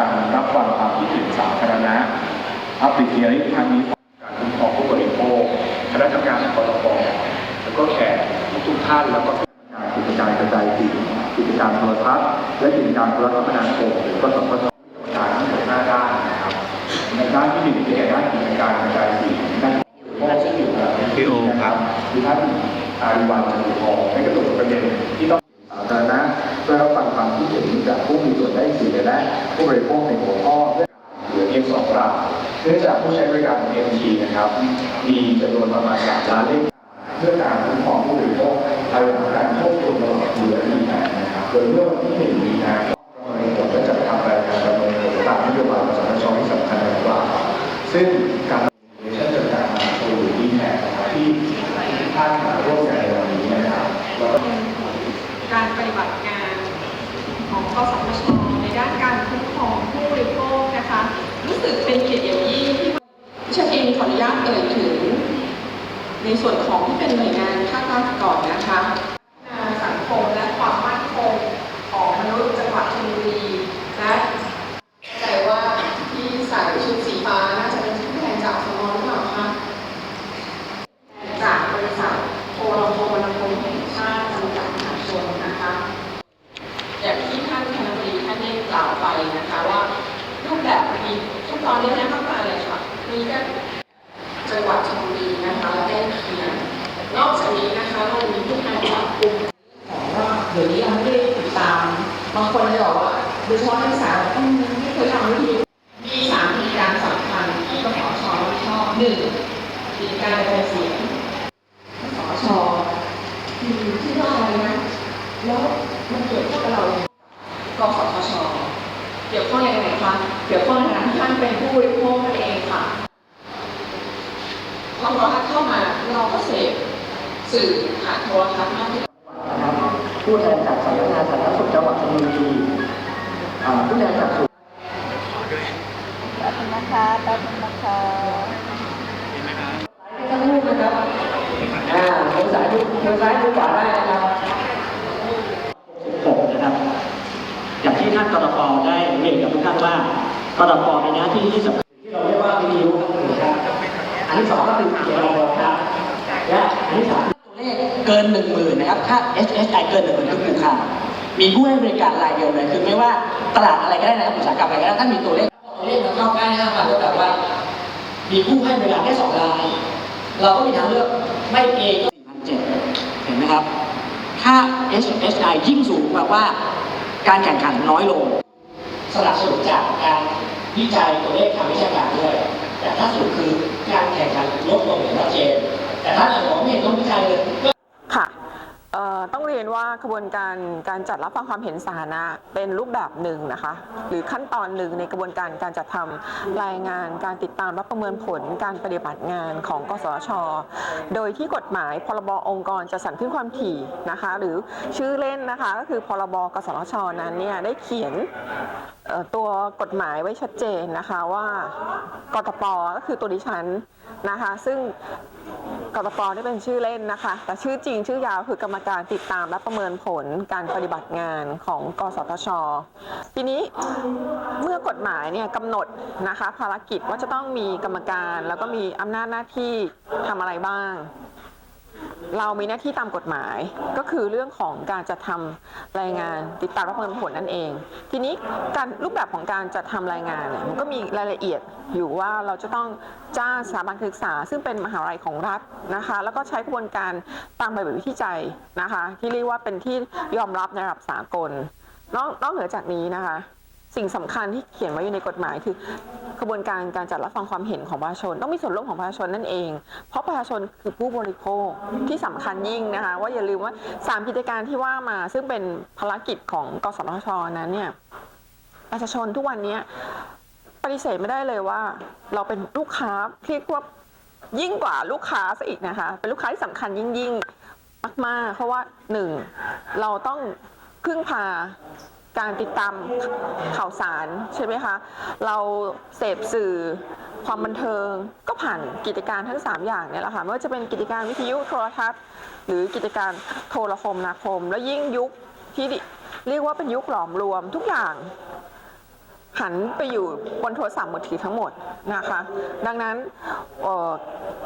การรับฟังความคิดเห็นสาธารณะอัปเดตเฮียริ่งทางนี้การคุ้มครองผู้บริโภคคณะกรรมการกรตแล้วก็แขกทุกท่านแล้วก็การกิจการกระจายเสียงกิจการโทรทัศน์และกิจการโทรคมนาคมหรือก็สพท นะครับ มีจำนวนประมาณ3ล้านเล่มเพื่อการคุ้มครองผู้บริโภคภายหลังการควบคุมตลอดเหลือปีแปดนะครับโดยเมื่อวันที่1มีนาคมประเมินผลและจัดทำรายงานประเมินผลตามนโยบายของสำนักงานที่สำคัญดังกล่าวซึ่งการ เช่นจากการมาโชว์หรือดีแท็กนะครับที่ท่านมาร่วมกันในวันนี้นะครับแล้วก็ การปฏิบัติงานของกสทช ในด้านการคุ้มครองผู้บริโภคนะคะ รู้สึกเป็นเกียรติอย่างยิ่งที่ดิฉันเองขออนุญาตเอ่ยถึง ในส่วนของที่เป็นหน่วยงานภาครัฐก่อนนะคะพัฒนาสังคมและความมั่นคงของมนุษย์จังหวัดชลบุรีและเข้าใจว่าที่ใส่ชุดสีฟ้าน่าจะเป็นผู้แทนจากสมอหรือเปล่าคะ จากบริษัทโทรโทรคมแห่งชาติจำกัดมหาชนนะคะ อย่างที่ท่านคณะบดีท่านได้กล่าวไปนะคะว่ารูปแบบมีขั้นตอนเยอะแยะมากมายเลยค่ะ มีแค่จังหวัดชลบุรี นะคะและใกล้เคียงนอกจากนี้นะคะเรามีผู้การจับกลุ่มของว่าเดี๋ยวนี้เราไม่ได้ติดตามบางคนเลยบอกว่าโดยเฉพาะนักศึกษาบอกอืมไม่เคยทำวิธีมีสามกิจการสำคัญที่กสชรับผิดชอบหนึ่งกิจการกระจายเสียงกสชอืมที่ว่าอะไรนะแล้วมันเกี่ยวข้องกับเรากสชเกี่ยวข้องยังไงคะเกี่ยวข้องในฐานะที่ท่านเป็นผู้บริโภคนั่นเองค่ะ พอโทรทัศน์เข้ามาเราก็เสพสื่อผ่านโทรทัศน์มากขึ้นนะครับผู้แทนจากสำนักงานสาธารณสุขจังหวัดชลบุรีอ่าผู้แทนจากศูนย์แป๊บนึงนะคะแป๊บนึงนะคะทั้งรูปนะครับอ่าทางซ้ายดูทางซ้ายดูขวาได้นะครับ16นะครับอย่างที่ท่านกรปได้เรียนกับทุกท่านว่ากรปมีหน้าที่ที่สำคัญที่เราเรียกว่าวิทยุนะครับอันที่สองก็ กินหนึ่งหมื่นนะครับค่า HSI เกินหนึ่งหมื่นก็คือค่ามีผู้ให้บริการรายเดียวเลยคือไม่ว่าตลาดอะไรก็ได้นะครับอุตสาหกรรมอะไรก็ได้ถ้ามีตัวเลขตัวเลขมันเข้าใกล้ห้าพันก็แบบว่า มีผู้ให้บริการแค่สองราย เราก็มีทางเลือกไม่ A ก็4,700เห็นไหมครับค่า HSI ยิ่งสูงแบบว่า การแข่งขันน้อยลงสนับสนุนจากการวิจัยตัวเลขทางวิชาการด้วย แต่ถ้าสุดคือการแข่งขันลดลงอย่างชัดเจน แต่ถ้าเราบอกไม่เห็นต้องวิจัยเลยค่ะเอ่อ ต้องเรียนว่ากระบวนการการจัดรับฟังความเห็นสาธารณะเป็นรูปแบบหนึ่งนะคะ หรือขั้นตอนหนึ่งในกระบวนการการจัดทำรายงานการติดตามรับประเมินผลการปฏิบัติงานของกสช โดยที่กฎหมายพรบองค์กรจะสั่นขึ้นความถี่นะคะ หรือชื่อเล่นนะคะก็คือพรบกสชนั้นเนี่ยได้เขียนตัวกฎหมายไว้ชัดเจนนะคะว่ากตปก็คือตัวดิฉันนะคะ ซึ่ง กตปนี่เป็นชื่อเล่นนะคะ แต่ชื่อจริงชื่อยาวคือกรรมการติดตามและประเมินผลการปฏิบัติงานของกสทช ทีนี้เมื่อกฎหมายเนี่ยกำหนดนะคะภารกิจว่าจะต้องมีกรรมการ แล้วก็มีอำนาจหน้าที่ทำอะไรบ้าง เรามีหน้าที่ตามกฎหมาย ก็คือเรื่องของการจัดทำรายงานติดตามรับระเมินผลนั่นเอง ทีนี้การรูปแบบของการจัดทำรายงานเนี่ยมันก็มีรายละเอียดอยู่ว่าเราจะต้องจ้างสถาบันศึกษา ซึ่งเป็นมหาวิทยาลัยของรัฐนะคะ แล้วก็ใช้กระบวนการตามแบบวิจัยนะคะ ที่เรียกว่าเป็นที่ยอมรับในระดับสากลนอกนอกเหนือจากนี้นะคะ สิ่งสำคัญที่เขียนไว้อยู่ในกฎหมายคือ กระบวนการการจัดรับฟังความเห็นของประชาชน ต้องมีส่วนร่วมของประชาชนนั่นเอง เพราะประชาชนคือผู้บริโภคที่สำคัญยิ่งนะคะ ว่าอย่าลืมว่าสามกิจการที่ว่ามาซึ่งเป็นภารกิจของกสทชนั้นเนี่ยประชาชนทุกวันนี้ปฏิเสธไม่ได้เลยว่า เราเป็นลูกค้าเรียกว่ายิ่งกว่าลูกค้าซะอีกนะคะ เป็นลูกค้าที่สำคัญยิ่งยิ่งๆมาก ๆ เพราะว่าหนึ่งเราต้องพึ่งพา การติดตามข่าวสารใช่ไหมคะ เราเสพสื่อความบันเทิงก็ผ่านกิจการทั้ง 3 อย่างเนี่ยแหละค่ะไม่ว่าจะเป็นกิจการวิทยุโทรทัศน์ หรือกิจการโทรคมนาคม แล้วยิ่งยุคที่เรียกว่าเป็นยุคหลอมรวมทุกอย่าง หันไปอยู่บนโทรศัพท์มือถือทั้งหมดนะคะ ดังนั้น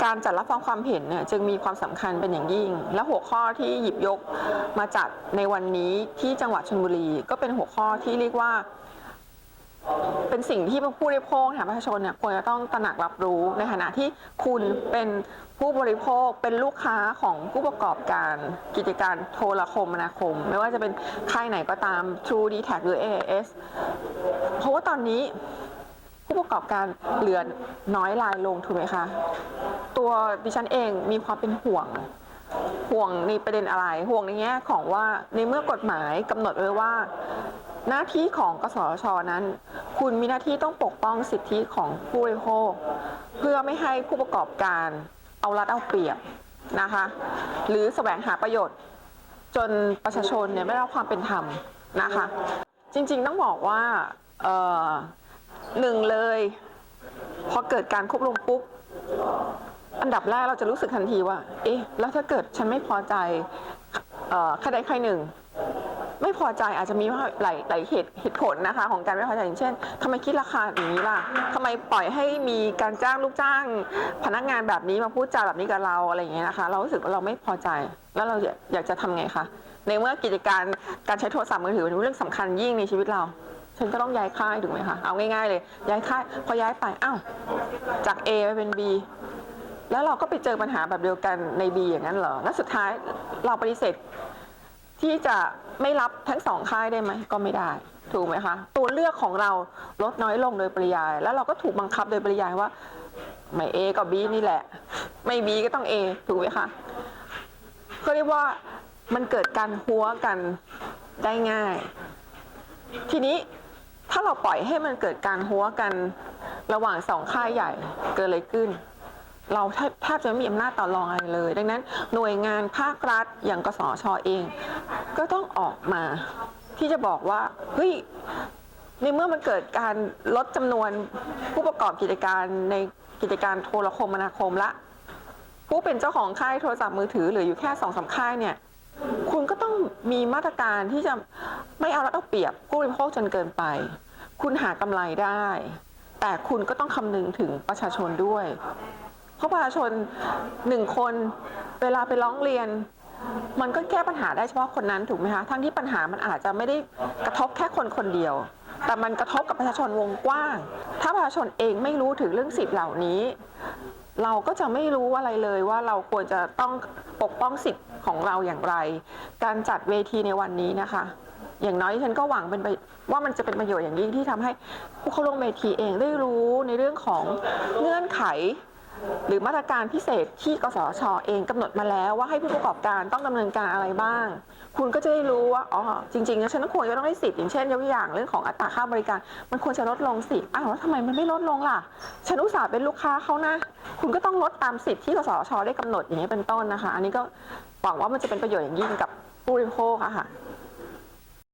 การจัดรับฟังความเห็นเนี่ยจึงมีความสำคัญเป็นอย่างยิ่ง และหัวข้อที่หยิบยกมาจัดในวันนี้ที่จังหวัดชลบุรี ก็เป็นหัวข้อที่เรียกว่า เป็นสิ่งที่ผู้บริโภคนะคะประชาชนเนี่ยควรจะต้องตระหนักรับรู้ในฐานะที่คุณเป็นผู้บริโภคเป็นลูกค้าของผู้ประกอบการกิจการโทรคมนาคม ไม่ว่าจะเป็นค่ายไหนก็ตาม True d t a c หรือ AIS เพราะว่าตอนนี้ผู้ประกอบการเหลือน้อยรายลงถูกไหมคะ ตัวดิฉันเองมีความเป็นห่วง ห่วงในประเด็นอะไร ห่วงในแง่ของว่าในเมื่อกฎหมายกำหนดไว้ว่า หน้าที่ของกสชนั้น คุณมีหน้าที่ต้องปกป้องสิทธิของผู้บริโภค เพื่อไม่ให้ผู้ประกอบการเอารัดเอาเปรียบนะคะ หรือแสวงหาประโยชน์ จนประชาชนเนี่ยไม่ได้รับความเป็นธรรมนะคะ จริงๆต้องบอกว่า หนึ่งเลย พอเกิดการควบรวมปุ๊บอันดับแรกเราจะรู้สึกทันทีว่า เอ๊ะ แล้วถ้าเกิดฉันไม่พอใจเอ่อใครใดใครหนึ่ง ไม่พอใจอาจจะมีหลายหลายเหตุเหตุผลนะคะ ของการไม่พอใจอย่างเช่นทำไมคิดราคาอย่างนี้ล่ะทำไมปล่อยให้มีการจ้างลูกจ้าง พนักงานแบบนี้มาพูดจาแบบนี้กับเราอะไรอย่างเงี้ยนะคะ เรารู้สึกว่าเราไม่พอใจ แล้วเราอยากอยากจะทำไงคะ ในเมื่อกิจการการใช้โทรศัพท์มือถือเป็นเรื่องสำคัญยิ่งในชีวิตเรา ฉันก็ต้องย้ายค่ายถูกไหมคะเอาง่ายๆเลย ย้ายค่ายพอย้ายไปอ้าวจาก A ไปเป็น B แล้วเราก็ไปเจอปัญหาแบบเดียวกันใน B อย่างนั้นเหรอแล้วสุดท้ายเราปฏิเสธที่จะไม่รับทั้งสองค่ายได้ไหมก็ไม่ได้ถูกไหมคะตัวเลือกของเราลดน้อยลงโดยปริยาย แล้วเราก็ถูกบังคับโดยปริยายว่า ไม่ A ก็ B นี่แหละ ไม่ B ก็ต้อง A ถูกไหมคะก็เรียกว่ามันเกิดการหัวกันได้ง่าย ทีนี้ ถ้าเราปล่อยให้มันเกิดการหัวกันระหว่างสองค่ายใหญ่เกิดอะไรขึ้น เราแทบจะไม่มีอำนาจต่อรองอะไรเลย ดังนั้นหน่วยงานภาครัฐอย่างกสชเอง ก็ต้องออกมาที่จะบอกว่าเฮ้ยในเมื่อมันเกิดการลดจำนวนผู้ประกอบกิจการในกิจการโทรคมนาคมละ ผู้เป็นเจ้าของค่ายโทรศัพท์มือถือเหลืออยู่แค่สองสามค่ายเนี่ย คุณก็ต้องมีมาตรการที่จะไม่เอารัดเอาเปรียบผู้บริโภคจนเกินไป คุณหากำไรได้ แต่คุณก็ต้องคำนึงถึงประชาชนด้วย เพราะประชาชนหนึ่งคนเวลาไปร้องเรียน มันก็แก้ปัญหาได้เฉพาะคนนั้นถูกไหมคะทั้งที่ปัญหามันอาจจะไม่ได้กระทบแค่คนคนเดียว แต่มันกระทบกับประชาชนวงกว้าง ถ้าประชาชนเองไม่รู้ถึงเรื่องสิทธิ์เหล่านี้ เราก็จะไม่รู้อะไรเลยว่าเราควรจะต้องปกป้องสิทธิ์ของเราอย่างไร การจัดเวทีในวันนี้นะคะ อย่างน้อยฉันก็หวังเป็นไปว่ามันจะเป็นประโยชน์อย่างยิ่งที่ทำให้ผู้เข้าร่วมเวทีเองได้รู้ในเรื่องของเงื่อนไข หรือมาตรการพิเศษที่กสชเองกำหนดมาแล้วว่าให้ผู้ประกอบการต้องดำเนินการอะไรบ้าง คุณก็จะได้รู้ว่าอ๋อจริงๆแล้วฉันก็ควรจะต้องได้สิทธิ์อย่างเช่นยกตัวอย่างเรื่องของอัตราค่าบริการ มันควรจะลดลงสิอ้าวแล้วทำไมมันไม่ลดลงล่ะ ฉันอุตส่าห์เป็นลูกค้าเขานะ คุณก็ต้องลดตามสิทธิ์ที่กสชได้กำหนดอย่างนี้เป็นต้นนะคะ อันนี้ก็หวังว่ามันจะเป็นประโยชน์อย่างยิ่งกับผู้บริโภคอะค่ะ